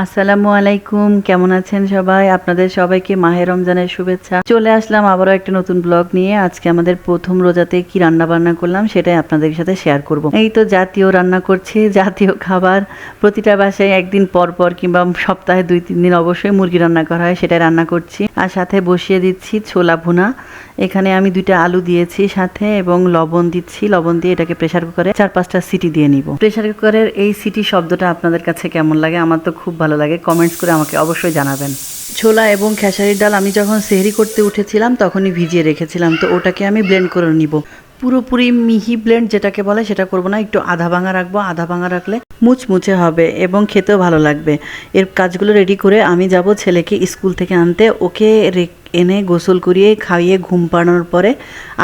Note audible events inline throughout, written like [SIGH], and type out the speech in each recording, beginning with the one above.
আসসালামু আলাইকুম, কেমন আছেন সবাই? আপনাদের সবাইকে মাহে রমজানের শুভেচ্ছা। চলে আসলাম আবারও একটা নতুন ব্লগ নিয়ে। আজকে আমাদের প্রথম রোজাতে কি রান্না বান্না করলাম সেটাই আপনাদের সাথে শেয়ার করব। এই তো জাতীয় রান্না করছি, জাতীয় খাবার। প্রতিটা বাসায় একদিন পর পর কিংবা সপ্তাহে দুই, তিন দিন অবশ্যই মুরগি রান্না করা হয়, সেটাই রান্না করছি। আর সাথে বসিয়ে দিচ্ছি ছোলা ভুনা। এখানে আমি দুইটা আলু দিয়েছি সাথে এবং লবণ দিচ্ছি। লবণ দিয়ে এটাকে প্রেসার কুকারে চার পাঁচটা সিটি দিয়ে নিব। প্রেসার কুকারের এই সিটি শব্দটা আপনাদের কাছে কেমন লাগে? আমার তো খুব ভালো লাগে কমেন্টস করে আমাকে অবশ্যই জানাবেন। ছোলা এবং খেসারির ডাল আমি যখন সেহরি করতে উঠেছিলাম, তখনই ভিজিয়ে রেখেছিলাম, তো ওটাকে আমি ব্লেন্ড করে নিব। পুরোপুরি মিহি ব্লেন্ড যেটাকে বলে সেটা করব না, একটু আধা ভাঙা রাখব, আধা ভাঙা রাখলে মুচমুচে হবে এবং খেতেও ভালো লাগবে। এর কাজগুলো রেডি করে আমি যাব ছেলেকে স্কুল থেকে আনতে, ওকে রে- এনে গোসল করিয়ে খাইয়ে ঘুম পাড়ানোর পরে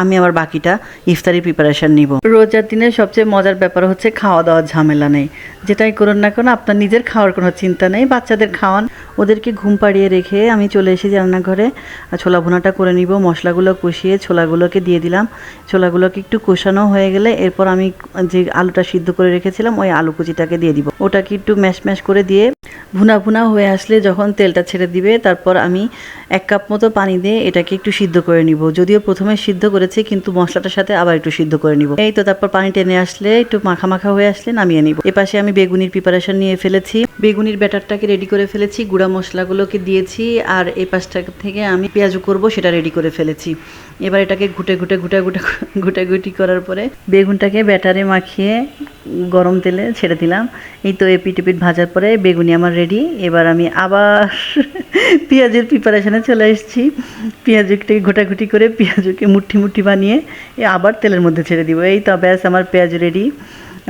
আমি আবার বাকিটা ইফতারি প্রিপারেশন নিব। রোজার দিনের সবচেয়ে মজার ব্যাপার হচ্ছে খাওয়া দাওয়ার ঝামেলা নেই। যেটাই করুন না কেন, আপনার নিজের খাওয়ার কোনো চিন্তা নেই। বাচ্চাদের খাওয়ান, ওদেরকে ঘুম পাড়িয়ে রেখে আমি চলে এসেছি রান্নাঘরে ছোলা ভুনাটা করে নিব, মশলাগুলো কষিয়ে ছোলাগুলোকে দিয়ে দিলাম। ছোলাগুলোকে একটু কষানো হয়ে গেলে এরপর আমি যে আলুটা সিদ্ধ করে রেখেছিলাম, ওই আলু কুচিটাকে দিয়ে দিব। ওটাকে একটু ম্যাশ ম্যাশ করে দিয়ে ভুনা ভুনা হয়ে আসলে যখন তেলটা ছেড়ে দিবে, তারপর আমি এক কাপ মতো পানি দিয়ে এটাকে একটু সিদ্ধ করে নিব। যদিও প্রথমে সিদ্ধ করেছি, কিন্তু মশলাটার সাথে আবার একটু সিদ্ধ করে নিব। এই তো তারপর পানি টেনে আসলে একটু মাখা মাখা হয়ে আসলে নামিয়ে নিব। এপাশে আমি বেগুনির প্রিপারেশন নিয়ে ফেলেছি। বেগুনির ব্যাটারটাকে রেডি করে ফেলেছি, গুঁড়া মশলাগুলোকে দিয়েছি, আর এই পাশটা থেকে আমি পেঁয়াজ করব, সেটা রেডি করে ফেলেছি। এবার এটাকে ঘুটে ঘুটে ঘুটে ঘুটে ঘুটে ঘুটি করার পরে বেগুনটাকে ব্যাটারে মাখিয়ে গরম তেলে ছেড়ে দিলাম। এই তো এপিট এপিট ভাজার পরে বেগুনি আমার রেডি এবার আমি আবার [LAUGHS] পেঁয়াজের প্রিপারেশানে চলে এসেছি। পেঁয়াজকে ঘোটাঘুটি করে পেঁয়াজকে মুঠি মুঠি বানিয়ে আবার তেলের মধ্যে ছেড়ে দিব। এই তো ব্যাস আমার পেঁয়াজ রেডি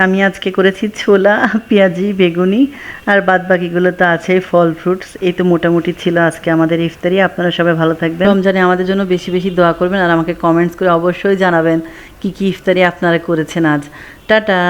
আমি আজকে করেছি ছোলা, পেঁয়াজি, বেগুনি আর বাদ বাকিগুলো তো আছে ফল ফ্রুটস। এই তো মোটামুটি ছিল আজকে আমাদের ইফতারি। আপনারা সবাই ভালো থাকবেন। রমজানে আমাদের জন্য বেশি বেশি দোয়া করবেন আর আমাকে কমেন্টস করে অবশ্যই জানাবেন কি কি ইফতারি আপনারা করেছেন আজ। টাটা!